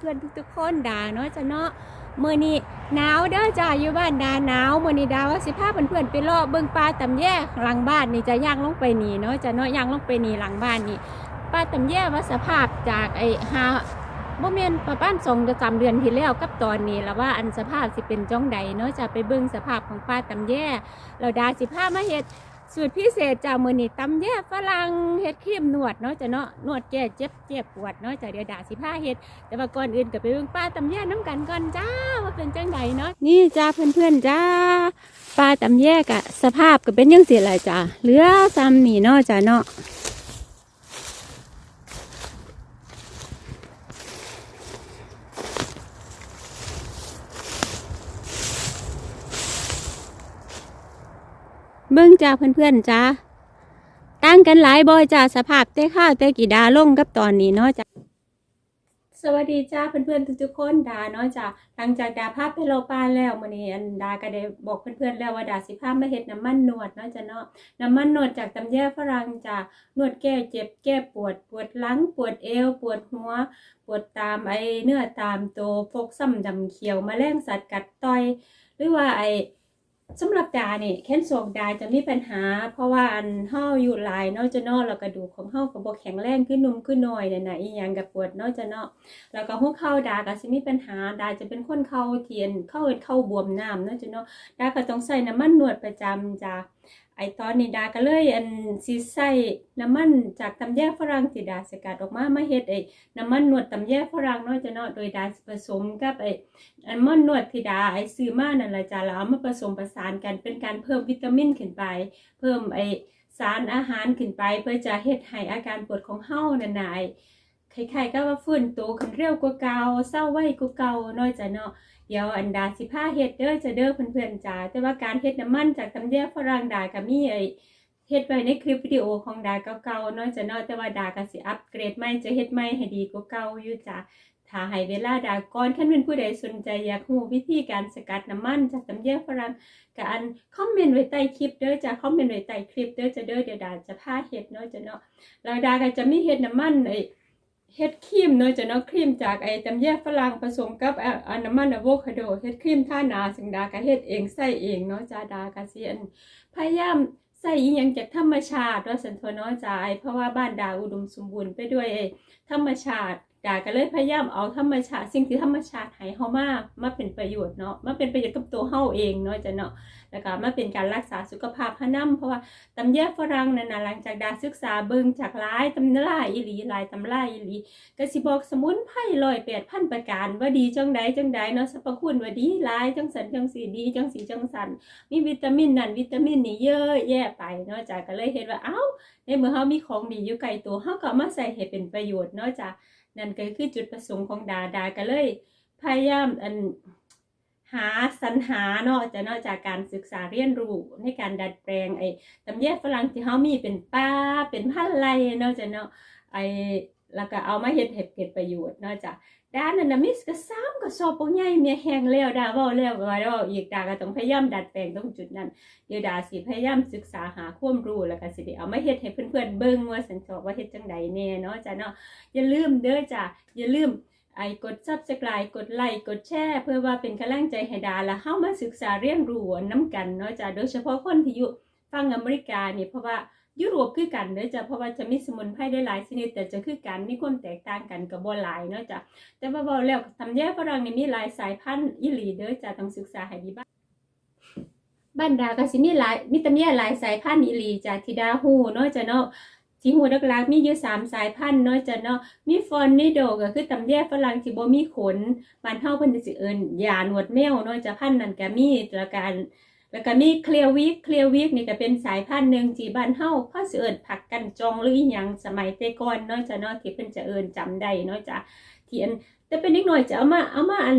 เพื่อนๆทุกๆคนด่าเนาะจ้ะเนาะเมื้อนี้หนาวเด้อจ้าอยู่บ้านดาหนาวเมื้อนี้ดาว่าสิพาเพื่อนๆไปเลาะเบิ่งปลาตำแย่หลังบ้านนี่จะย่างลงไปนี่เนาะจะเนาะย่างลงไปนี่หลังบ้านนี่ปลาตำแย่ว่าสภาพจากไอ้หาบ่แม่นประมาณ2จะ3เดือนที่แล้วกับตอนนี้แล้วว่าอันสภาพสิเป็นจ้องใดเนาะจะไปเบิ่งสภาพของปลาตำแยแล้วดาสิพามาเฮ็ด สูตรพิเศษจากมือนี่ตำแย่ฝรั่งเฮ็ดครีมนวดเนาะจ้ะเนาะนวดแก้เจ็บเจ็บปวดเนาะจ้ะเดี๋ยวด่าสิผ้าเฮ็ด แต่ว่าก่อนอื่นก็ไปเบิ่งป้าตำแย่น้ำกันก่อนจ้าว่าเป็นจังใดเนาะนี่จ้าเพื่อนๆจ้าปลาตำแย่กะสภาพก็เป็นยังสิล่ะจ้าเหลือซ้ำนี่เนาะจ้ะเนาะ เบิ่งจ้าเพื่อนๆจ้าตั้งกันหลายบอยจ้าสภาพแต่ข้าวแต่กี่ดาลงกับตอนนี้เนาะจ้าสวัสดีจ้าเพื่อนๆทุกๆคนดาเนาะจ้าหลังจากดาภาพไปโลปาแล้วมื้อนี้อันดาก็ได้บอกเพื่อนๆแล้วว่าดาสิพาพมาเฮ็ดน้ำมันนวดเนาะจ้ะเนาะน้ำมันนวดจากตำแย่ฝรั่งจ้านวดแก้เจ็บแก้ปวดปวดหลังปวดเอวปวดหัว ปวดตามไอเนื้อตามโตวฟกซ้ำดำเขียวมาแมลงสัตว์กัดต่อย หรือว่าไอ สำหรับดาเนี่ยแค้นโศกดาจะมีปัญหา เพราะว่าอันเฮาอยู่หลายนอกจะนอกแล้วกระดูกของเฮาก็บ่แข็งแรงขึ้นนุ่มขึ้นหน่อยเนี่ยนะอีหยังกับปวดนอกจะนอกแล้วก็หัวเข่าดาก็สิมีปัญหาดาจะเป็นคนเข่าเทียนเข้าเอ็นเข้าบวมน้ำนอกจะนาะดาก็ต้องใส่น้ำมันนวดประจำจ้า อตอนนี้ดาก็เลยอันสิใส่น้ำมันจากตำแยฝรั่งที่ดาสกัดออกมามาเฮ็ดไอ้น้ำมันนวดตำแยฝรั่งเนาะจ้ะเนาะโดยดาผสมกับไอ้น้ำมันนวดที่ดาไอ้ซื้อมานั่นแหละจ้ะแล้วเอามาผสมประสานกันเป็นการเพิ่มวิตามินขึ้นไป เพิ่มไอ้สารอาหารขึ้นไป เพื่อจะเฮ็ดให้อาการปวดของเฮานั่นน่ะไอ้ใครๆก็ว่าฟื้นตัวขึ้นเร็วกว่าเก่าเศร้าไว้กว่าเก่าเนาะจ้ะเนาะ เดี๋ยวอันดาสิพาเฮ็ดเด้อจะเด้อเพื่อนๆจ้าแต่ว่าการเฮ็ดน้ำมันจากตำแยฝรั่งดาก็มีไอ้เฮ็ดไว้ในคลิปวิดีโอของดาเก่าๆนาะจ้ะเนาะแต่ว่าดาก็สิอัปเกรดใหม่จะเฮ็ดใหม่ให้ดีกว่าเก่าอยู่จ้ะถ้าให้เวลาดาก่อนคันเป็นผู้ใดสนใจอยากรู้วิธีการสกัดน้ำมันจากตำแยฝรั่งก็อันคอมเมนต์ไว้ใต้คลิปเด้อจ้ะคอมเมนต์ไว้ใต้คลิปเด้อจะเด้อเดี๋ยวดาจะพาเฮ็ดเนาะจะเนาะแล้วดาก็จะมีเฮ็ดน้ำมันไอ้ เฮ็ดครีมเนาะจะเนาะครีมจากไอ้ตำแยฝรั่งผสมกับอ,อันน้ำมันอะโวคาโดเฮ็ดครีมท่านาสิงดาก็เฮ็ดเองใส่เองเนาะจ้าดาก็สิอันพยายามใส่อีหยังจากธรรมชาติว่าสันทนเนาะจ้าไอเพราะว่าบ้านดาอุดมสมบูรณ์ไปด้วยธรรมชาติ ดาก็เลยพยายามเอาธรรมชาติสิ่งที่ธรรมชาติให้เฮามามาเป็นประโยชน์เนาะมาเป็นประโยชน์กับตัวเฮาเองเนาะจ้ะเนาะแล้วก็มาเป็นการรักษาสุขภาพพะนํเพราะว่าตำแยฝรั่งนั่นน่ะหลังจากดาศึกษาเบิ่งจากหลายตำราอีหลีหลายตำราอีหลีก็สิบอกสมุนไพรร้อยแปดพันประการว่าดีจังใดจังใดเนาะสรรพคุณว่าดีหลายจังสันจังสีดีจังสีจังสันมีวิตามินนั่นวิตามินนี่เยอะแยะไปเนาะจ้ะก็เลยเห็นว่าเอ้าในเมื่อเฮามีของดีอยู่ไกลตัวเฮาก็มาใส่ให้เป็นประโยชน์เนาะจ้ะ นั่นก็คือจุดประสงค์ของดาดาก็เลย พยายามอันหาสรรหาเนาะจะเนาะจากการศึกษาเรียนรู้ในการดัดแปลงไอ้ตำแยฝรั่งที่เฮามีเป็นป้าเป็นพันไรเนาะจะเนาะไอ้แล้วก็เอามาเห็ดเห้เกิดประโยชน์เนาะจ้ะ ด้านนั้นนะมิสก็ซ้ำก็สอบบ่ใหญ่เมียแห้งแล้วดาเว้าแล้วว่าเว้าอีกดาก็ต้องพยายามดัดแปลงตรงจุดนั้น เดี๋ยวดาสิพยายามศึกษาหาความรู้แล้วก็สิได้เอามาเฮ็ดให้เพื่อนๆเบิ่งว่าสันสอบว่าเฮ็ดจังใดแน่เนาะจ้ะเนาะอย่าลืมเด้อจ้ะอย่าลืมไอ้กด subscribe กดไลค์กดแชร์เพื่อว่าเป็นกำลังใจให้ดาและเข้ามาศึกษาเรียนรู้น้ำกันเนาะจ้ะโดยเฉพาะคนที่อยู่ฝั่งอเมริกาเนี่ยเพราะว่า ยุโรปคือกันเด้อจ้ะเพราะว่าจะมีสมุนไพรได้หลายชนิด แต่จะคือกันมีความแตกต่างกันกับบ่หลายเนาะจ้ะแต่ว่าบ่แล้วทำแย่ฝรั่งนี่มีหลายสายพันธุ์อีหลีเด้อจ้ะต้องศึกษาให้ดีบ้างบ้านดาก็สิมีหลายมีตำแย่หลายสายพันธุ์อีหลีจ้ะที่ดาฮู้เนาะจ้ะเนาะที่ฮู้ดักๆมีอยู่สามสายพันธุ์เนาะจ้ะเนาะมีฟอนนิโดก็คือตำแยฝรั่งที่บ่มีขนบ้านเฮาเพิ่นจะสิเอิ้นยาหนวดแมวเนาะจะพันธุ์นั้นก็มีแล้วก็ แล้วก็มีเคลียร์วิกเคลียร์วิกนี่ก็เป็นสายพันธุ์หนึ่งที่บ้านเฮาเขาเสิเอิ้นผักกันจองหรืออีหยังสมัยแต่ก่อนเนาะจ้ะเนาะที่เพิ่นจะเอิ้นจำได้เนาะจ้ะที่อันแต่เป็นนิดหน่อยจะเอามาเอามาอัน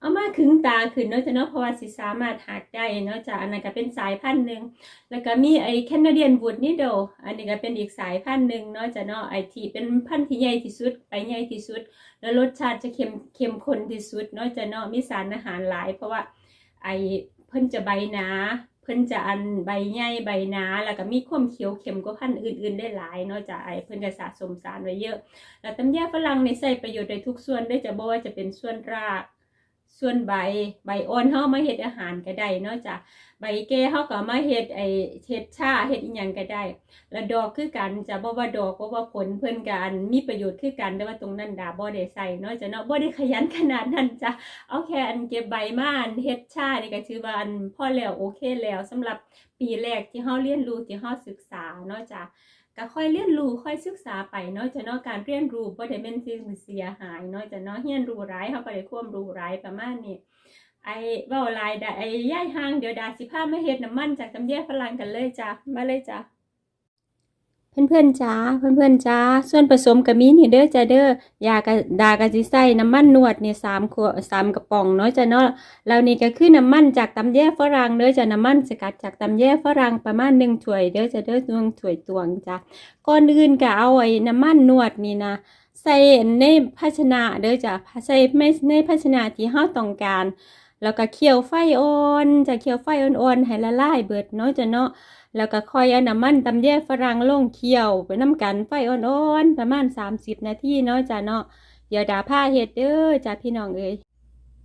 เอามาขึงตาขึ้นเนาะจ้ะเนาะเพราะว่าสิสามารถหักได้เนาะจ้ะอันนั้นก็เป็นสายพันธุ์หนึ่งแล้วก็มีไอ้แคนาเดียนวูดนี่โดอันนี้ก็เป็นอีกสายพันธุ์หนึ่งเนาะจ้ะเนาะไอ้ที่เป็นพันธุ์ที่ใหญ่ที่สุดไปใหญ่ที่สุด แล้วรสชาติจะเค็มเค็มข้นที่สุดเนาะจ้ะเนาะมีสารอาหารหลาย เพราะว่าไอ้ พิ่นจะใบหนาเพิ่นจะอันใบใหญ่ใบหนาแล้วก็มีความเขียวเข้มกว่าพันธุ์อื่นๆได้หลายเนาะจ้ะไอเพิ่นก็สะสมสารไว้เยอะ แล้วตำแยฝรั่งในใส่ประโยชน์ในทุกส่วนได้จะบ่ว่าจะเป็นส่วนราก ส่วนใบใบอ่อนเฮามาเฮ็ดอาหารก็ได้เนาะจ้ะใบแก่เฮาก็มาเฮ็ดไอเฮ็ดชาเฮ็ดอีหยังก็ได้ แล้วดอกคือกันจะบ่ว่าดอกบ่ว่าผลเพิ่นกันมีประโยชน์คือกันแต่ว่าตรงนั้นดาบ่ได้ใส่เนาะจ้ะเนาะบ่ได้ขยันขนาดนั้นจ้ะเอาแค่อันเก็บใบมาอันเฮ็ดชานี่ก็ถือว่าอันพอแล้วโอเคแล้วสำหรับปีแรกที่เฮาเรียนรู้ที่เฮาศึกษาเนาะจ้ะ ก็ค่อยเรียนรู้ค่อยศึกษาไปเนาะจะเนาะการเรียนรู้บ่ได้เป็นสิ่งเสียหายเนาะจะเนาะเรียนรู้ร้ายเขาก็ได้ความรู้ร้ายประมาณนี้ไอ้เว้าลายได้ไอ้ย่ายห้างเดี๋ยวดาสิพามาเฮ็ดน้ำมันจากตำแยฝรั่งกันเลยจ้ะมาเลยจ้ะ เพื่อนๆจ้าเพื่อนๆจ้าส่วนผสมก็มีนี่เด้อจ้ะเด้อยากระดากระสิใส่น้ำมันนวดเนี่3ขวด3กระป๋องเนาะจ้ะเนาะแล้วนี่ก็คือน้ำมันจากตำแย่ฝรั่งเด้อจ้ะน้ำมันสกัดจากตำแย่ฝรั่งประมาณหนึ่งถ้วยเด้อจ้ะเด้อหนึ่งถ้วยตวงจ้ะก่อนอื่นก็เอาไอ้น้ำมันนวดนี่นะใส่ในภาชนะเด้อจ้ะใส่ไม่ในภาชนะที่เฮาต้องการ แล้วก็เคี่ยวไฟอ่อนจะเคี่ยวไฟอ่อนๆให้ละลายเบิดเนาะจ้ะเนาะ แล้วก็ค่อยเอาน้ำมันตำแย่ฝรั่งลงเคี่ยวไปน้ำกันไฟอ่อนๆประมาณ 30 นาทีเนาะจ้ะเนาะเดี๋ยวดาผ้าเฮ็ดเด้อจ้ะพี่น้องเอ้ย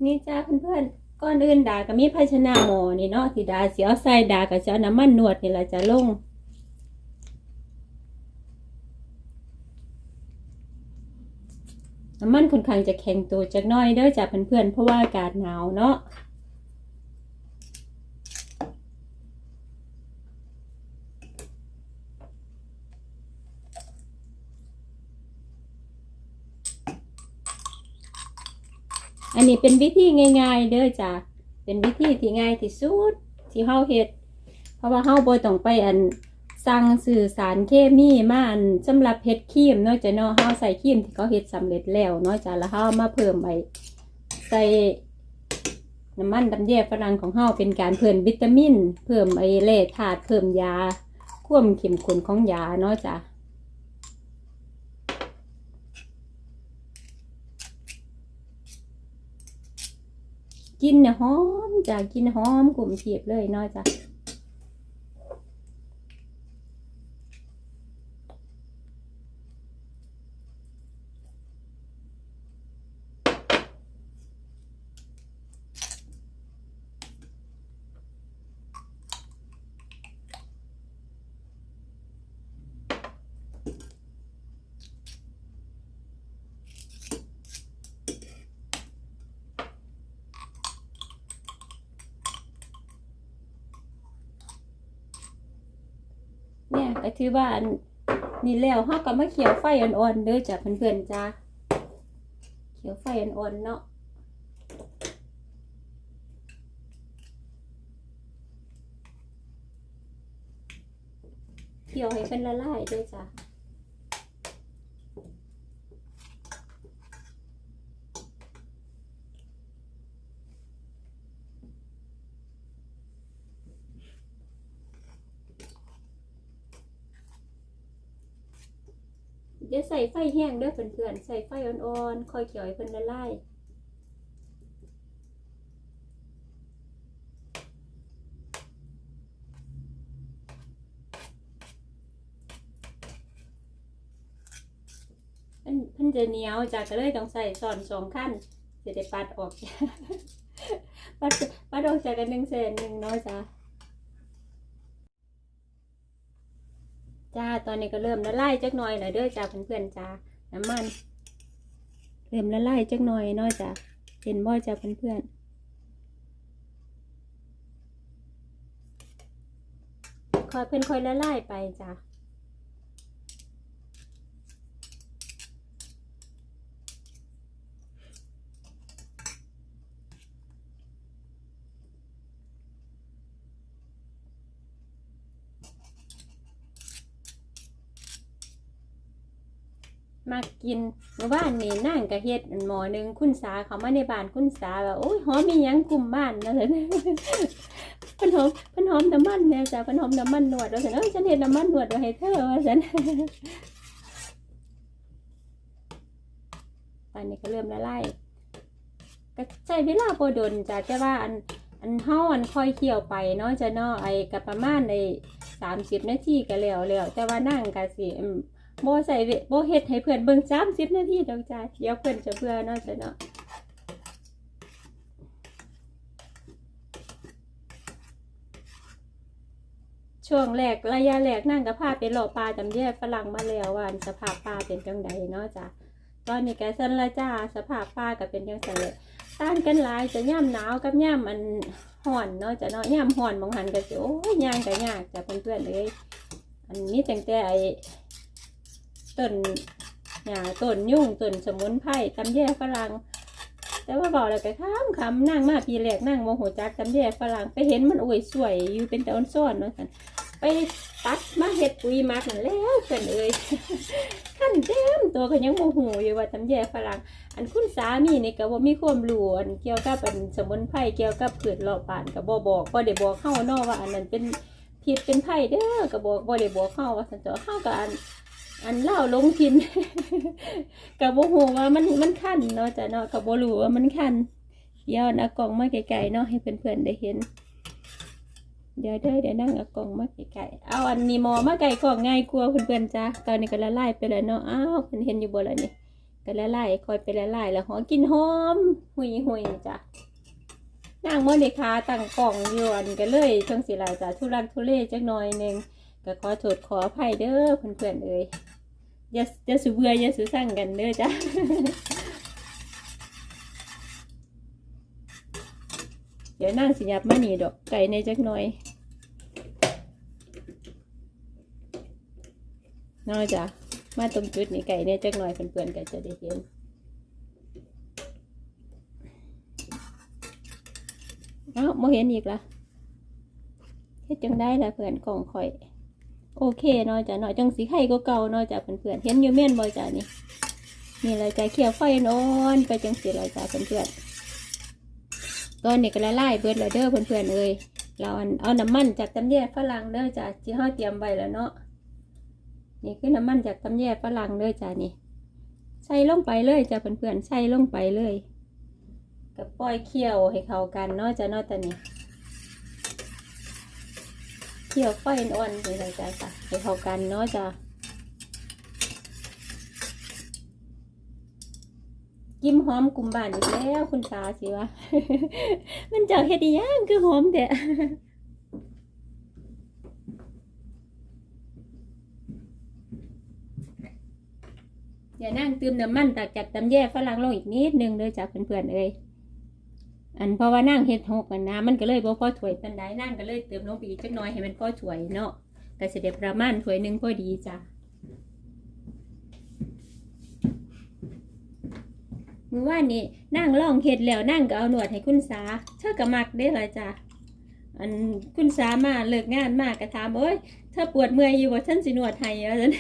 นี่จ้าเพื่อนๆก่อนอื่นดาก็มีภาชนะหมอนี่เนาะที่ดาเสียวใส่ดาก็จะเอาน้ำมันนวดนี่แหละจะลงน้ำมันค่อนข้างจะแข็งตัวจักน้อยเด้อจ้าเพื่อนๆเพราะว่าอากาศหนาวเนาะ อันนี้เป็นวิธีง่าย ๆ เด้อจ้ะเป็นวิธีที่ง่ายที่สุดที่เฮาเฮ็ด เพราะว่าเฮาบ่ต้องไปอันสั่งสื่อสารเคมีมาอันสำหรับเฮ็ดครีมเนาะจ้ะเนาะเฮาใส่ครีมที่เขาเฮ็ดสำเร็จแล้วเนาะจ้ะแล้วเฮาเอามาเพิ่มไว้ใส่น้ำมันดำแยฝรั่งของเฮาเป็นการเพิ่มวิตามิน เพิ่มไอแร่ธาตุเพิ่มยาความเข้มข้นของยาเนาะจ้ะ กินเนี่ยหอมจ้ะกินหอมกลุ่มเทียบเลยเนาะจ้ะ เนี่ยก็ถือว่านี่แล้วเฮาก็มาเขียวไฟอ่อนๆเด้อจ้ะเพื่อนๆจ้าเขียวไฟอ่อนๆเนาะเขียวให้เป็นละลายด้วยจ้ะ เดี๋ยวใส่ไฟแห้งเด้อเพื่อนๆใส่ไฟอ่อนๆค่อยเขียวให้เพิ่นละลายเพิ่นเพิ่นจะเหนียวจ้ะก็เลยต้องใส่สอนสองขั้นจะได้ปัดออกปัดปัดออกจากกันหนึ่งเศษหนึ่งเนาะจ้ะ จ้าตอนนี้ก็เริ่มละลายจักหน่อยหน่อยเด้อจ้าเพื่อนๆจ้าน้ำมัน เริ่มละลายจักหน่อยน้อยจ้าเห็นบ่จ้าเพื่อนๆค่อยเพิ่นค่อยละลายไปจ้า มากินเมื่อวานนี่นั่งกะเฮ็ดหมอหนึ่งคุณสาเขามาในบ้านคุณสาว่าโอ้ยหอมมียังกลุ่มบ้านนะเลยเพิ่นหอมเพิ่นหอมน้ำมันแม่จ้ะเพิ่นหอมน้ำมันนวดว่าซั่นเอ้ยฉันเฮ็ดน้ำมันนวดไว้ให้เธอว่าซั่นตอนนี้ก็เริ่มละลายก็ใช้เวลาบ่ดนจ้ะแต่ว่าอันอันเฮาอันค่อยเคี่ยวไปเนาะจ้ะเนาะไอ้กับประมาณไอ้สามสิบนาทีก็แล้วแล้วแต่ว่านั่งก็สิ อืมบ่ใส่เวบ่เฮ็ดให้เพื่อนเบิ่งสามสิบนาทีดอกจ้าเดี๋ยวเพื่อนจะเบื่อเนาะจ้ะเนาะช่วงแรกระยะแรกนั่งกับพาไปหล่อปลาจำแยกฝรั่งมาแล้ววันสภาพปลาเป็นจังใดเนาะจ้ะตอนนี้แกสันละจ้าสภาพปลาก็เป็นจังสันเลยต้านกันหลายจะย่ำหนาวกับย่ำมันห่อนเนาะจ้ะเนาะย่ำห่อนบางหันก็สิโอ้ยย่างก็ยากจ้ะเพื่อนๆเลยอันนี้แตั้งแต่ไอ ต้นหญ้าต้นยุ่งต้นสมุนไพรตำแยกฝรั่งแต่ว่าบอกแล้วก็ค้ำคำนั่งมาปีแรกนั่งโมโหจักตำแยกฝรั่งไปเห็นมันอวยสวยอยู่เป็นแต่อ่อนซ่อนเนาะสันไปตัดมาเห็ดปุ๋ยมักนั่นแล้วเพิ่นเอ้ยขั้นเต็มตัวก็ยังโมโหอยู่ว่าตำแย่ฝรั่งอันคุณสามีนี่ก็บ่มีความรู้อันเกี่ยวกับอันสมุนไพรเกี่ยวกับพืชรอบบ้านก็บ่บอกบ่ได้บอกเฮาเนาะว่าอันนั้นเป็นผิดเป็นไผเด้อก็บอกบ่ได้บอกเฮาว่าซั่นจ้ะเฮาก็อัน อันเล่าลงทินก็บ่ฮู้ว่ามันมันคันเนาะจ้ะเนาะก็บ่รู้ว่ามันคันเดี๋ยวเอากล่องมาไกลๆเนาะให้เพื่อนๆได้เห็น เดี๋ยวเด้อเดี๋ยวนั่งเอากล่องมาไกลๆเอาอันนี้หมอมาไก่กล่องง่ายกลัวเพื่อนๆจ้าตอนนี้ก็ละลายไปแล้วเนาะอ้าวเพิ่นเห็นอยู่บ่ล่ะนี่ก็ละลายคอยไปละลายแล้วหอมกินหอมหุยหุยจ้ะนั่งเมื่อเดคาตั้งกล่องอยู่อันก็เลยช่วงสิหลายจ้ะทุรักทุเลจักหน่อยหนึ่งก็ขอโทษขออภัยเด้อเพื่อนๆเอ้ย อย่าอย่าสูเบื่ออย่าสูสั่งกันเด้อจ้ะเดี๋ยวนั่งสิยับมานี่ดอกไก่ในจักหน่อยน้อยจ้ะมาตรงจุดนี้ไก่เนี่ยจักหน่อยเพื่อนๆก็จะได้เห็นเอ้าโมเห็นอีกละเฮ็ดจังได้ละเพื่อนกล่องข่อย โอเคเน้อยจ้ะเน้อยจังสีไข่ก็เก่าเน้อยจ้ะเพื่อนๆเห็นอยู่เม่นบ่จ้ะนี่นี่เลยจ้ะเขี่ยวไฟนอนไปจังสีเลยจ้ะเพื่อนๆตอนนี้ก็ละลายเบิดแล้วเด้อเพื่อนๆเอ้ยเราอันเอาน้ำมันจากตำแยฝรั่งเด้อจ้ะที่ห้าเตรียมไว้แล้วเนาะนี่คือน้ำมันจากตำแยฝรั่งเลยจ้านี่ใส่ลงไปเลยจ้าเพื่อนๆใส่ลงไปเลยกับปล่อยเคี่ยวให้เข้ากันเนาะจ้าเนาะตอนนี้ เคี่ยวไฟอ่อนๆเลยจ้าจ้ะให้เข้ากันเนาะจ้ากิมหอมกลุ่มบ้านอีกแล้วคุณตาสิวะ มันจากเฮ็ดอียังคือหอมแต่อย่านั่งเติมน้ำมันตักจากตำแย่ฝรั่งลงอีกนิดนึงเลยจ้ะเพื่อนๆเอ้ย อันเพราะว่านั่งเฮ็ดหกกันนะมันก็เลยบ่พอถ้วยปันไดนั่งก็เลยเติมลงไปอีกจักหน่อยให้มันพอถ้วยเนาะก็สิได้ประมาณถ้วยหนึงพอดีจ้ะมือว่านนี่นั่งลองเฮ็ดแล้วนั่งก็เอาหนวดให้คุณสาเธอก็มักได้เลยจ้ะอันคุณสามาเลิกงานมากก็ถามเอ้ยเธอปวดเมื่อยอยู่ว่าฉันสิหนวดให้ว่าซั่น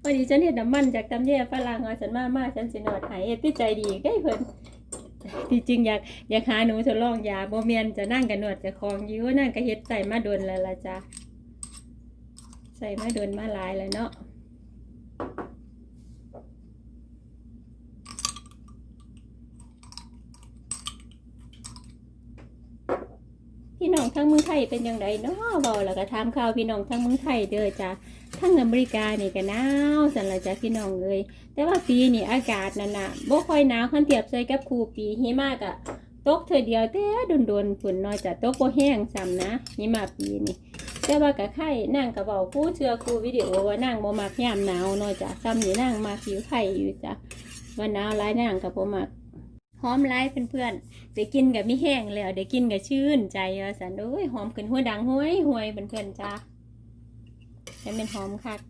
พอดีฉันเห็นน้ำมันจากตำแย่ฝรั่งอะฉันมามาฉันสินอดหายเอ็ดที่ใจดีได้เพิ่น ที่จริงอยากอยากหาหนูทดลองยาโบเมียนจะนั่งกันนวดจะคลองยิ้นั่งก็เฮ็ดใส่มาดนแล้วละจ้ะใส่มาดนมาหลายแล้วเนาะพี่น้องทั้งเมืองไทยเป็นยังไงเนาะเบาแล้วก็ถามข่าวพี่น้องทั้งเมืองไทยเด้อจ้ะ ทั้งอเมริกานี่ก็หนาวสันละจ้ะพี่น้องเลย แต่ว่าปีนี้อากาศนั่นน่ะบ่ค่อยหนาวคันเทียบใส่กับคูปีหิมะก็ตกเธอเดียวแต่โดนๆฝนน้อยจะตกบ่แห้งซ้ำนะหิมะปีนี้แต่ว่าก็ไข่นั่งก็เว้าครูเชื่อคูวิดีโอว่านั่งบ่มักยามหนาวน้อยจ้ะซ้ำนี่นั่งมาผิวไข่อยู่จ้ะว่าหนาวหลายนั่งก็บ่มักหอมหลายเพื่อนๆได้กินก็มีแห้งแล้วได้กินก็ชื่นใจว่าซั่นโอ้ยหอมขึ้นหัวดังห้วยห้วยเพื่อนๆจ้ะ ให้มันหอมคัก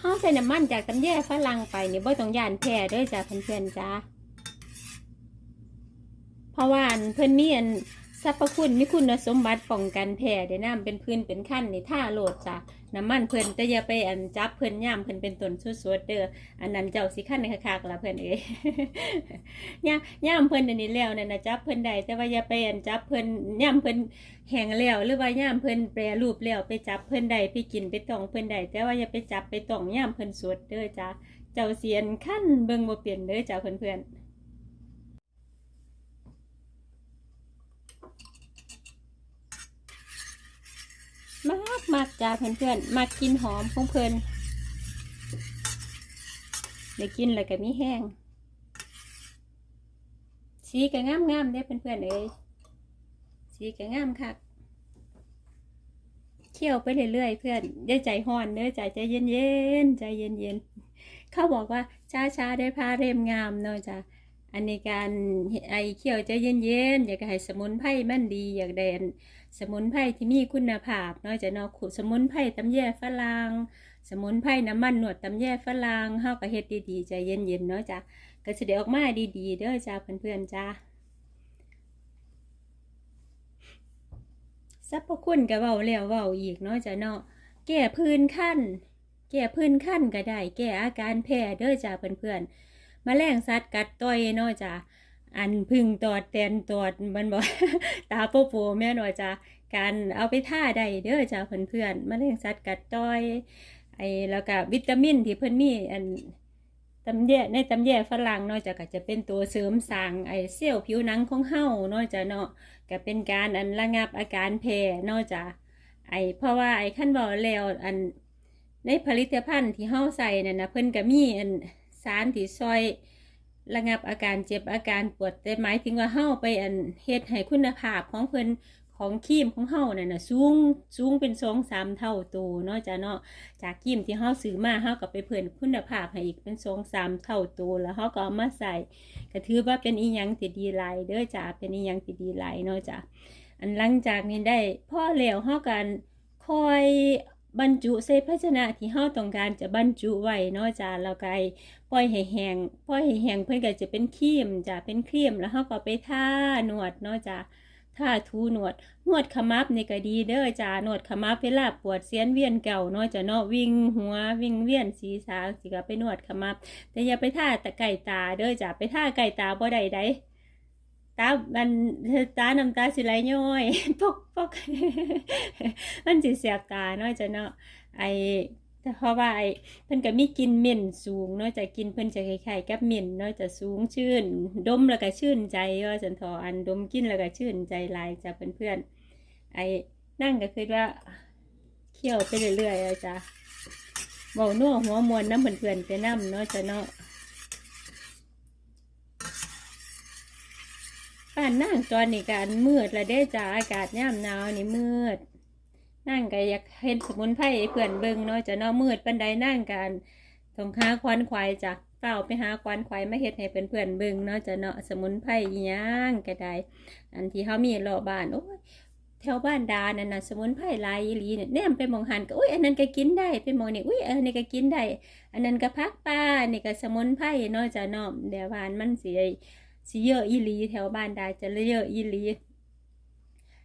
เฮาใส่น้ำมันจากตำแย่ฝรั่งไปนี่บ่ต้องย่านแพ้ด้วยจ้ะเพื่อนๆจ้าเพราะว่าเพื่อนมีอัน สรรพคุณมีคุณสมบัติป้องกันแผลได้น้ำเป็นพื้นเป็นขั้นนี่ท่าโหลดจ้ะน้ำมันเพิ่นแต่อย่าไปอันจับเพิ่นย่ามเพิ่นเป็นต้นสดๆเด้ออันนั้นเจ้าสิขั้นคักๆละเพิ่นเอ้ยย่าย่ามเพิ่นอันนี้แล้วนั่นนะจับเพิ่นได้แต่ว่าอย่าไปอันจับเพิ่นย่ามเพิ่นแห้งแล้วหรือว่าย่ามเพิ่นแปรรูปแล้วไปจับเพิ่นได้ไปกินไปต้องเพิ่นได้แต่ว่าอย่าไปจับไปต้องย่ามเพิ่นสดเด้อจ้ะเจ้าเสียนขั้นเบิ่งบ่เปลี่ยนเด้อจ้ะเพื่อนๆ มากมากจ้าเพื่อนๆมากกินหอมของเพื่อนเดี๋ยวกินแล้วก็มีแห้งสีก็งามงามๆเด้เพื่อนๆเอ้ยสีก็งามคักเคี่ยวไปเรื่อยๆเพื่อนอย่าใจห้อนเด้อใจใจเย็นๆใจเย็นๆเขาบอกว่าช้าๆได้พาเรียมงามเนาะจ้ะอันในการไอเคี่ยวใจเย็นๆอยากให้สมุนไพรมันดีอยากแดน สมุนไพรที่มีคุณภาพเนาะจะเนาะขุสมุนไพรตำแย่ฝรั่งสมุนไพรน้ำมันหนวดตำแย่ฝรั่งเฮาก็เฮ็ดดีๆใจเย็นๆเนาะจ้ะก็สิได้ออกมาดีๆเด้อจ้าเพื่อนๆจ้าสรรพคุณก็เว้าแล้วเว้าอีกเนาะจ้ะเนาะแก้พื้นคันแก้พื้นคันก็ได้ แก้อาการแพ้เด้อจ้าเพื่อนๆแมลงสัตว์กัดต่อยเนาะจ้ะ อันพึ่งตอดแตนตอดมันบอกตาโปโปแม่นว่าจ้ะการเอาไปท่าได้เด้อจ้าเพื่อนๆมะเร็งสัตว์กัดต้อย ไอ้แล้วก็วิตามินที่เพิ่อนมีอันตำแย่ในตำแย่ฝรั่งนาะจ้ะก็จะเป็นตัวเสริมสร้างไอเซลล์ผิวหนังของเฮานาะจ้ะเนาะก็เป็นการอันระงับอาการแพ้นาะจ้ะไอเพราะว่าไอขั้นบอกแล้วอันในผลิตภัณฑ์ที่เฮาใส่นั่นนะเพิ่นก็มีอันสารที่ซอย ระงับอาการเจ็บอาการปวดแต่หมายถึงว่าเฮาไปอันเฮ็ดให้คุณภาพของเพิ่นของครีมของเฮานั่นน่ะสูงสูงเป็นสองสามเท่าตัวเนาะจ้ะเนาะจากครีมที่เฮาซื้อมาเฮาก็ไปเพิ่มคุณภาพให้อีกเป็นสองสามเท่าตัวแล้วเฮาก็เอามาใส่ก็ถือว่าเป็นอีหยังที่ดีหลายเด้อจ้ะเป็นอีหยังที่ดีหลายเนาะจ้ะอันหลังจากนี้ได้พ่อแล้วเฮากันคอยบรรจุใส่ภาชนะที่เฮาต้องการจะบรรจุไว้เนาะจ้ะแล้วก็ไอ้ ปล่อยให้แห้งปล่อยให้แห้งเพื่อนก็จะเป็นครีมจ้ะเป็นครีมแล้วเขาก็ไปทาหนวดเนาะจ้ะทาทูหนวดนวดขมับในี่ก็ดีเด้อจ้ะนวดขมับเวลาปวดเสียนเวียนเก่าเนาะจ้ะเนาะวิ่งหัววิ่งเวียนศีรษะสิก็ไปนวดขมับ แต่อย่าไปทาต่ไก่ตาเด้อจ้ะไปทาไก่ตาบ่ได้ได้ตาบันตาน้ำตาสิไหลย้อย ปกปกมันสิเสียบตาเนาะจ้ะเนาะไอ เพราะว่าไอ้เพิ่นก็มีกลินเหม็นสูงเนาะจะกินเพิ่นจะคล้ายๆกับเหม็นเนาะจะสูงชื่น ดมแล้วก็ชื่นใจว่าสันทออันดมกินแล้วก็ชื่นใจลายจ้ะเพื่อนๆไอ้นั่งก็คือว่าเคี่ยวไปเรื่อยๆอะจ้ะเบานัวหัวมวนน้ำเพื่อนๆไปน้ำเนาะจ้ะเนาะป่านนั่งตอนนี้ก็อันมืดและได้จ้ะอากาศย่ามหนาวนี่มืด นั่งก็อยากเห็นสมุนไพรเพื่อนเบิ่งเนาะจะนาะมืดปันใดนั่งกันต้องหาควันควายจ้ะเฝ้าไปหาควันควายมาเฮ็ดให้เพื่อนเพื่อนเบิ่งเนาะจะเนาะสมุนไพรอีหยังก็ได้ อันที่เขามีรอบบ้านโอ้ยแถวบ้านดานั่นน่ะสมุนไพรลายอีหลีเนี่ยแนมไปมองหันก็อุ้ยอันนั้นก็กินได้ไปมองนี่อุ้ยอันนี้ก็กินได้ อันนั้นก็พักป้านี่ก็สมุนไพรเนาะจะเนาะเดี๋ยวบานมันสิสิเยอะอีหลี แถวบ้านดาจะเยอะอีหลี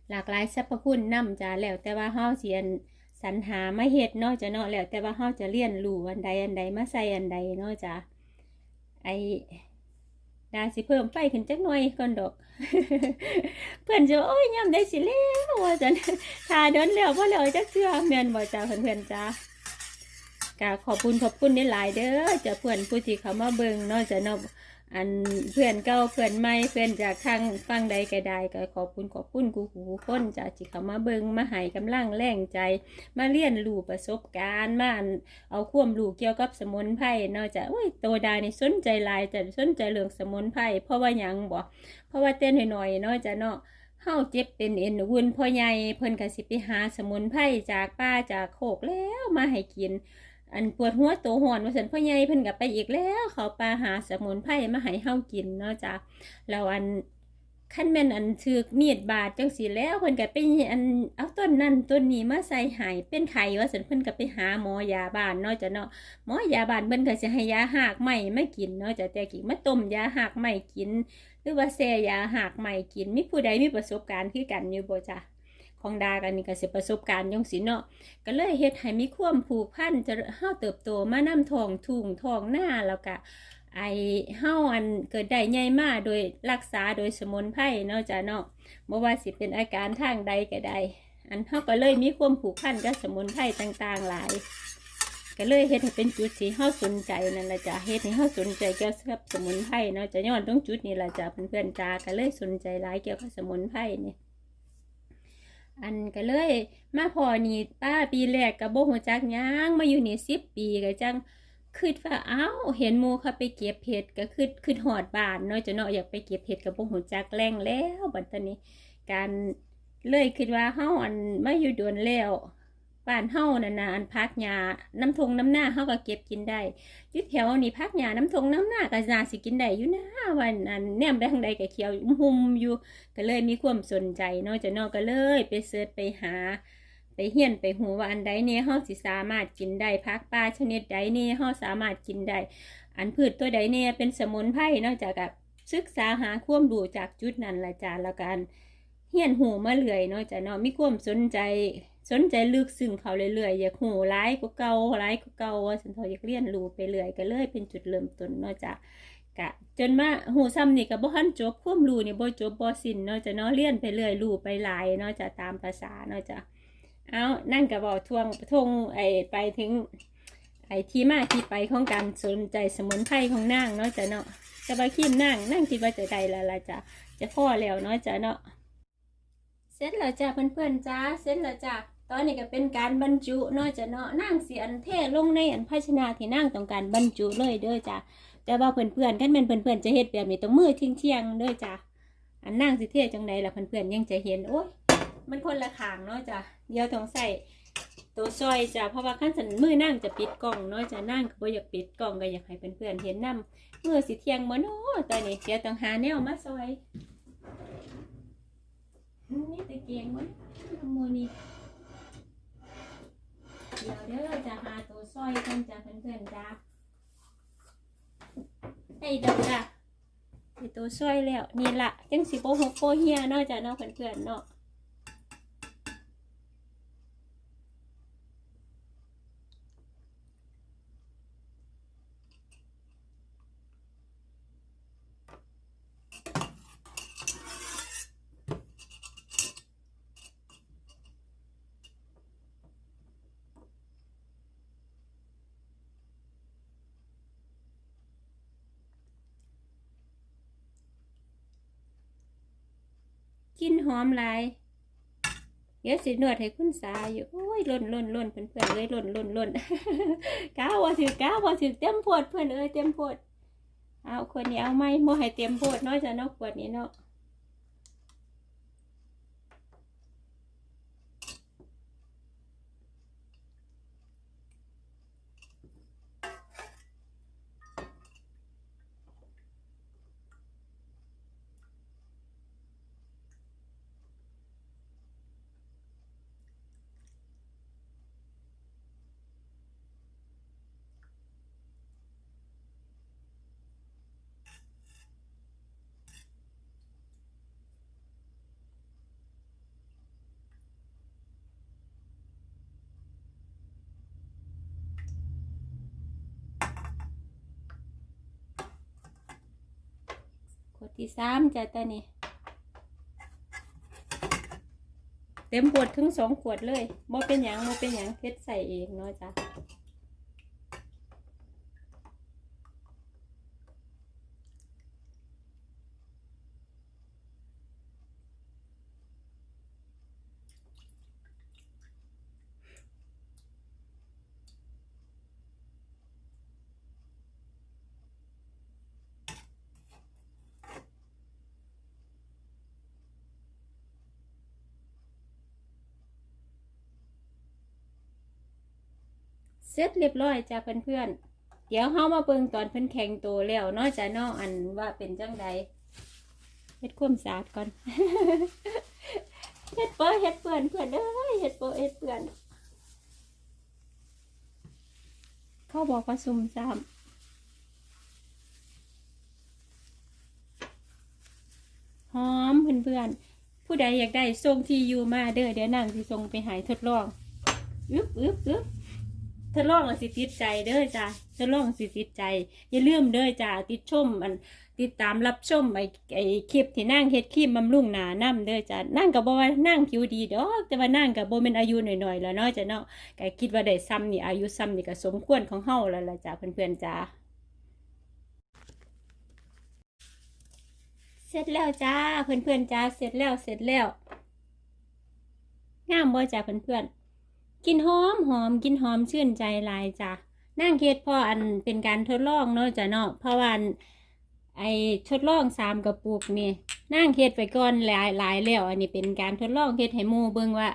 หลากหลายสรรพคุณนำจ้าแล้วแต่ว่าเฮาเสิอันสรรหามาเฮ็ดเนาะจ้ะเนาะแล้วแต่ว่าเฮาจะเรียนรู้อันใดอันใดมาใส่อันใดเนาะจ้ะไอดาสิเพิ่มไฟขึ้นจักหน่อยก่อนดอก เพื่อนจะโอ้ยยามได้สิแล้วว่าจันถ้าเดินแล้วบ่แล้วจักเทื่อแม่นบ่จ้าเพื่อนๆจ้ากะขอบคุณขอบคุณได้หลายเด้อจะเพื่อนผู้ที่เขามาเบิ่งนาะจ้ะเนาะ อันเพื่อนเก่าเพื่อนใหม่เพื่อนจากทางฟังใดก็ได้ก็ขอบคุณขอบคุณกูหูคนจากที่เขามาเบิงมาให้กำลังแรงใจ มาเรียนรู้ประสบการณ์มาเอาความรู้เกี่ยวกับสมุนไพรเนาะจ้ะโอ้ยโตดานี่สนใจลายแต่สนใจเรื่องสมุนไพรเพราะว่ายังบ่เพราะว่าเต้นหน่อยๆเนาะจ้ะเนาะเฮาเจ็บเป็นเอ็นวุ่นพ่อใหญ่เพิ่นก็สิไปหาสมุนไพรจากป่าจากโคกแล้วมาให้กิน อันปวดหัวโตหอนว่าสันพ่อใหญ่เพิ่นกับไปอีกแล้ว เขาปลาหาสมุนไพรมาให้เฮากินเนาะจ้ะแล้วอันขั้นแม่นอันถือมีดบาดจังสีแล้วเพิ่นก็ไปอันเอาต้นนั่นต้นนี้มาใส่หายเป็นไข้ว่าสันเพิ่นก็ไปหาหมอยาบานเนาะจ้ะเนาะหมอยาบานเพิ่นก็สิให้ยาหากไหม้มากินเนาะจ้ะแต่กิมาต้มยาหากไหม้กิน หรือว่าแซ่ยาหากไหม้กินมีผู้ใดมีประสบการณ์คือกันอยู่บ่จ้ะ ของดากันนี่ก็สิประสบการณ์จังสิเนาะก็เลยเฮ็ดให้มีความผูกพันจะเฮาเติบโตมานำทองทุ่งทองหน้าแล้วก็ไอเฮาอันเกิดได้ใหญ่มาโดยรักษาโดยสมุนไพรเนาะจ้ะเนาะบ่ว่าสิเป็นอาการทางใดก็ได้ อันเฮาก็เลยมีความผูกพันกับสมุนไพรต่างๆหลาย ก็เลยเฮ็ดให้เป็นจุดที่เฮาสนใจนั่นแหละจ้ะเฮ็ดให้เฮาสนใจเกี่ยวกับสมุนไพรเนาะจะย้อนตรงจุดนี้ละจ้ะเพื่อนๆจ้าก็เลยสนใจหลายเกี่ยวกับสมุนไพรนี่ อันก็เลย มาพอนี่ป้าปีแรกกับโบหัวจักย่างมาอยู่นี่สิบปีก็จังคืดว่าอ้าวเห็นมูเขาไปเก็บเห็ดก็คืดคืดหอดบานเนาะจะเนาะอยากไปเก็บเห็ดกับโบหัวจักแรงแล้วบัดตอนนี้ การเลยคิดว่าเฮาอันมาอยู่ดวนแล้ว บ้านเฮานั่นน่ะอันพักหญ้าน้ำทงน้ำหน้าเฮาก็เก็บกินได้ยึดแถวนี้พักหญ้าน้ำทงน้ำหน้าก็นาสิกินได้อยู่นะวันอันแนมไปทางใดก็เขียวหุ่มอยู่ก็เลยมีความสนใจนาะจะเนาะก็เลยไปเสิร์ชไปหา ไปเฮียนไปหูว่าอันใดเนี่ยเฮาสิสามารถกินได้พักปลาชนิดใดเนี่ยเฮาสามารถกินได้อันพืชตัวใดเนี่ยเป็นสมุนไพรนอกจากกับศึกษาหาความรู้จากจุดนั้นละจาแล้วกันเฮียนหูมาเรื่อยนาะจ้ะเนาะมีความสนใจ สนใจลึกซึ้งเขาเรื่อยๆอยากหูร้ายกว่าเก่าร้ายกว่าเก่าว่าสันทออยากเรียนรู้ไปเรื่อยก็เลยเป็นจุดเริ่มต้นเนาะจ้ะกะจนมาหูซ้ำนี่ก็บ่ทันจบความรู้นี่บ่จบบ่สิ้นเนาะจ้ะเนาะเรียนไปเรื่อยรู้ไปหลายเนาะจ้ะตามภาษาเนาะจ้ะเอานั่นก็บอกทวงทงไอไปถึงไอที่มาที่ไปของการสนใจสมุนไพรของนางเนาะจ้ะเนาะจะไปขีมนางนางคิดว่าจะได้ล้วล่ะจ้ะจะพ่อแล้วเนาะจ้ะเนาะเสร็จแล้วจ้ะเพื่อนๆจ้าเสร็จแล้วจ้ะ ตอนนี้ก็เป็นการบรรจุเนาะจะเนาะนางเสียนเทลงในอันภาชนะที่นางต้องการบรรจุเลยเด้อจ้ะแต่ว่าเพื่อนๆกันเป็นเพื่อนๆจะเฮ็ดแบบนี้ต้องมือเที่ยงๆเด้อจ้ะอันนางสิเทจังใดล่ะเพื่อนๆยังจะเห็นโอ้ยมันคนละขางเนาะจ้ะเดี๋ยวต้องใส่ตัวซอยจ้ะเพราะว่าขั้นสันมือนั่งจะปิดกล่องเนาะจ้ะนั่งก็บ่อยากปิดกล่องก็อยากให้เพื่อนๆเห็นน้ำมือสิเที่ยงบ่เนาะตอนนี้เดี๋ยวต้องหาแนวมาซอยนี่ตะเกียงบ่น้ำมูนี่ เดี๋ยวเด้อจะหาตัวซอยกันจ้ะเพื่อนๆจ้ะให้เด้อจ้ะไอ้ตัวซอยแล้วนี่ละจังสิโปหกโปเฮียเนาะจ้ะเนาะเพื่อนๆเนาะ หอมหลาย เดี๋ยวสินวดให้คุณสาอยู่ โอ้ยล่นล่นล่นเพื่อนเพื่อนเลยล่นล่นล่นก้าวว่าถือก้าวว่าถือเต็มโพดเพื่อนเอ้ยเต็มโพดเอาคนนี้เอาไหมโมให้เต็มโพดน้อยจะนอกปวดนี้เนาะ ที่สามจ้ะตอนนี้ เต็มขวดทั้งสองขวดเลยบ่เป็นหยังบ่เป็นหยังเพชรใส่เองเนาะจ้ะ เสร็จเรียบร้อยจ้ะเพื่อนๆ เดี๋ยวเฮามาเบิ่งตอนเพิ่นแข่งโตแล้วเนาะจ้ะเนาะอันว่าเป็นจังใดเฮ็ดความสะอาดก่อนเฮ็ดเปื้อนเฮ็ดเปื้อนเพื่อนเอ้ยเฮ็ดเปื้อเฮ็ดเปื้อนเขาบอกว่าซุ่มซ่ามหอมเพื่อนๆ ผู้ใดอยากได้ส่งที่อยู่มาเด้อเดี๋ยวนางสิส่งไปหายทดลอง อึ๊บอึ๊บอึ๊บ ทดลองสิติดใจเด้อจ้ะทดลองสิติดใจ อย่าลืมเด้อจ้ะติดชมอันติดตามรับชมไอ้ไอ้คลิปที่นั่งเฮ็ดคลิปบำรุงหนานํเด้อจ้ะนั่งกับบ่ว่านั่งผิวดีดอกแต่ว่านั่งกับบ่เป็นอายุหน่อยๆแล้วเนาะจ้ะเนาะก็คิดว่าได้ซ้ำนี่อายุซ้ำนี่ก็สมควรของเฮาแล้วล่ะจ้ะเพื่อนๆจ้าเสร็จแล้วจ้าเพื่อนๆจ้าเสร็จแล้วเสร็จแล้วงามบ่จ้าเพื่อนๆ กินหอมหอมกินหอมชื่นใจลายจ้านั่งเฮ็ดพออันเป็นการทดลองเนาะจ้ะเนาะเพราะว่าอันไอทดลองสามกระปุกนี่นั่งเฮ็ดไปก่อนหลายหลายแล้ว อันนี้เป็นการทดลองเฮ็ดให้หมู่เบิ่งว่า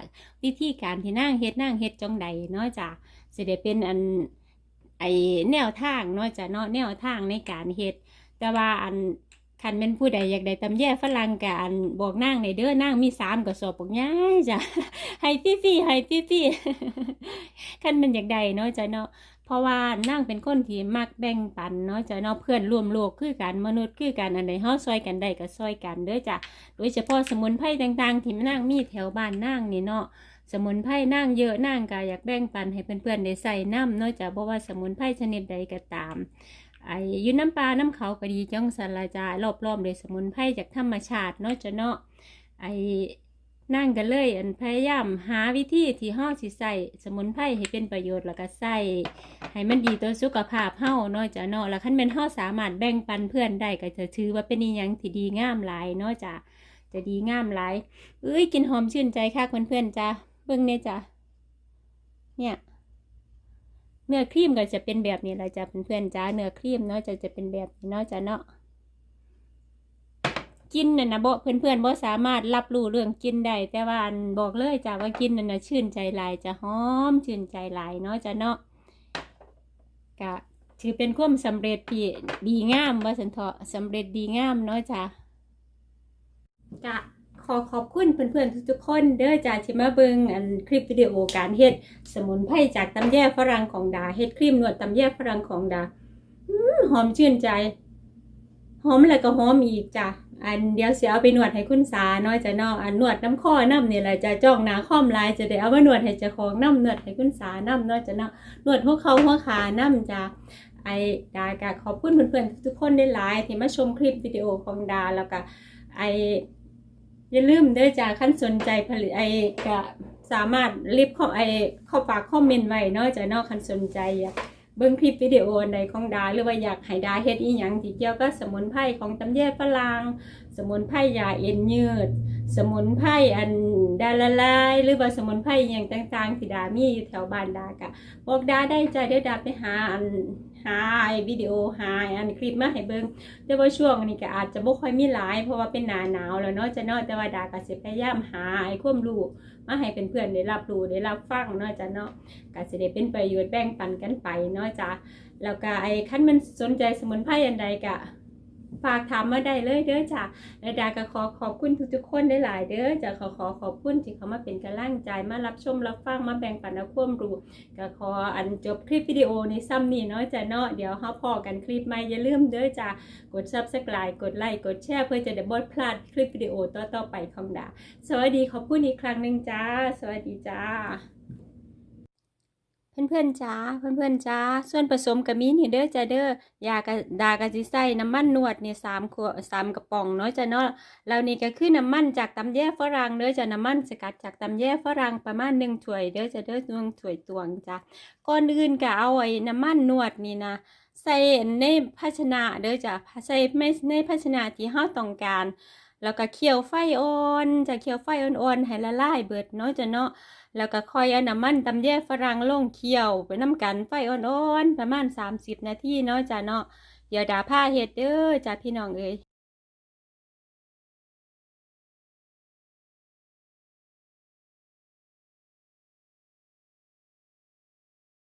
วิธีการที่นั่งเฮ็ดนั่งเฮ็ดจังใดเนาะจ้าสิได้เป็นอันไอแนวทางเนาะจ้ะเนาะแนวทางในการเฮ็ดแต่ว่าอัน คันเป็นผู้ใดอยากได้ตำแย่ฝรั่งกอันบอกนางในเด้อนางมีสามกระสอบบอกง่ายจ้ะให้พี่พี่ๆให้พี่พี่ๆคันเป็นอยากได้เนาะจ้ะเนาะเพราะว่านางเป็นคนที่มักแบ่งปันเนาะจ้ะเนาะเพื่อนร่วมโลกคือกันมนุษย์คือกันอันใดเฮาซอยกันได้ก็ซอยกันเด้อจ้ะโดยเฉพาะสมุนไพรต่างๆ ที่นางมีแถวบ้านนางนี่เนาะสมุนไพรนางเยอะนางก็อยากแบ่งปันให้เพื่อนๆได้ใส่น้ำเนาะจ้ะเพราะว่าสมุนไพรชนิดใดก็ตาม ไอ้ยืนน้ำปลาน้ำเขาก็ดีจังสันละจารอบๆด้วยสมุนไพรจากธรรมชาติเนาะจะเนาะไอ้นั่งกันเลย อันพยายามหาวิธีที่ห้อสิใส่สมุนไพรให้เป็นประโยชน์แล้วก็ใส่ให้มันดีต่อสุขภาพเฮาเนาะจะเนาะแล้วคันเป็นเฮาสามารถแบ่งปันเพื่อนได้ก็จะถือว่าเป็นอีหยังที่ดีงามหลายเนาะจ้ะจะดีงามหลายเอ้ยกินหอมชื่นใจค่ะเพื่อนๆจ้ะเบิ่งเนี่ยจ้ะเนี่ย เนื้อครีมก็จะเป็นแบบนี้แหละจ้ะเพื่อนๆจ้าเนื้อครีมเนาะจะจะเป็นแบบนี้เนาะจ้ะเนาะกินน่ะนะบ่เพื่อนๆบ่สามารถรับรู้เรื่องกินได้แต่ว่าอันบอกเลยจ้ะว่ากินน่ะนะชื่นใจหลายจะหอมชื่นใจหลายเนาะจ้ะเนาะก็ถือเป็นความสำเร็จที่ดีงามว่าสันเถาะสำเร็จดีงามเนาะจ้ะกะ ขอขอบคุณเพื่อนๆทุกๆคนเด้อจ้าที่มาเบิงอันคลิปวิดีโอการเฮ็ดสมุนไพรจากตำแย่ฝรั่งของดาเฮ็ดครีมนวดตำแย่ฝรั่งของดาอหอมชื่นใจ หอมแล้วก็หอมอีกจ้ะอันเดี๋ยวเสียเอาไปนวดให้คุณสาเนาะจะนาะอันนวดน้ำข้อน้ำเนี่ยแหละจะจ้องหนาข้อมลายจะได้เอามานวดให้เจ้าของน้ำนวดให้คุณสาน้ำเนาะจะนาะนวดหัวเขาหัวขาน้ำจ้ะไอดากะขอบคุณเพื่อนๆทุกๆคนได้หลายที่มาชมคลิปวิดีโอของดาแล้วก็ไอ อย่าลืมเด้อจ้าขั้นสนใจผลิตไอ้ก็สามารถรีบเข้าไอ้เข้าปากคอมเมนต์ไว้เนาะจ้ะเนอกขั้นสนใจอยากเบิ้งคลิปวิดีโอในใดของดาหรือว่าอยากให้ดาเฮ็ดอีหยังที่เกี่ยวกับสมุนไพรของตำแยฝรั่งสมุนไพรยาเอ็นยืด สมุนไพรอัน ดาละลายหรือว่าสมุนไพรอย่างต่างๆที่ดามีอยู่แถวบ้านดากะบอกดาได้ใจเดี๋ยวดาไปหาอันหาไอวิดีโอหาอันคลิปมาให้เบิ่งแต่ว่าช่วงนี้ก็อาจจะบ่ค่อยมีหลาย เพราะว่าเป็นหนาหนาวแล้วเนาะจะเนาะแต่ว่าดาก็สิพยายามหาไอ้ควมรู้มาให้เป็นเพื่อนได้รับรู้ได้รับฟังเนาะจ้ะเนาะก็สิได้เป็นประโยชน์แบ่งปันกันไปเนาะจ้ะแล้วก็ไอ้คันมันสนใจสมุนไพรอันใดก็ ฝากถามมาได้เลยเด้อจ้ะและดาก็ขอขอบคุณทุกๆคนได้หลายเด้อจ้ะขอขอขอบคุณที่เขามาเป็นกำลังใจมารับชมรับฟังมาแบ่งปันเอาความรู้ก็ขออันจบคลิปวิดีโอในซ้ำนี้เนาะจ้ะเนาะเดี๋ยวเฮาพอกันคลิปใหม่อย่าลืมเด้อจ้ะกด subscribe กดไลค์กดแชร์เพื่อจะได้บ่พลาดคลิปวิดีโอต่อๆไปของดา สวัสดีขอบคุณอีกครั้งหนึ่งจ้า สวัสดีจ้า เพื่อนๆจ้าเพื่อนๆจ้าส่วนผสมก็มีนี่เด้อจ้าเด้อยากะดากะสิใส่น้ำมันนวดเนี่ยสามขวดสามกระป๋องเนาะจ้ะเนาะแล้วนี่ก็คือน้ำมันจากตำแย่ฝรั่งเด้อจ้ะน้ำมันสกัดจากตำแย่ฝรั่งประมาณหนึ่งถ้วยเด้อจ้าเด้อหนึ่งถ้วยตวงจ้าก่อนอื่นก็เอาไอ้น้ำมันนวดนี่นะใส่ในภาชนะเด้อจ้ะใส่ไม่ในภาชนะที่เฮาต้องการ แล้วก็เคี่ยวไฟอ่อนจะเคี่ยวไฟอ่อนๆให้ละลายเบิดเนาะจ้ะเนาะ แล้วก็ค่อยเอาน้ำมันตำแยฝรั่งลงเคี่ยวไปน้ำกันไฟอ่อนๆ ประมาณ 30 นาทีเนาะจ้ะเนาะเดี๋ยวดาผ้าเฮ็ดเด้อจ้ะพี่น้องเอ้ย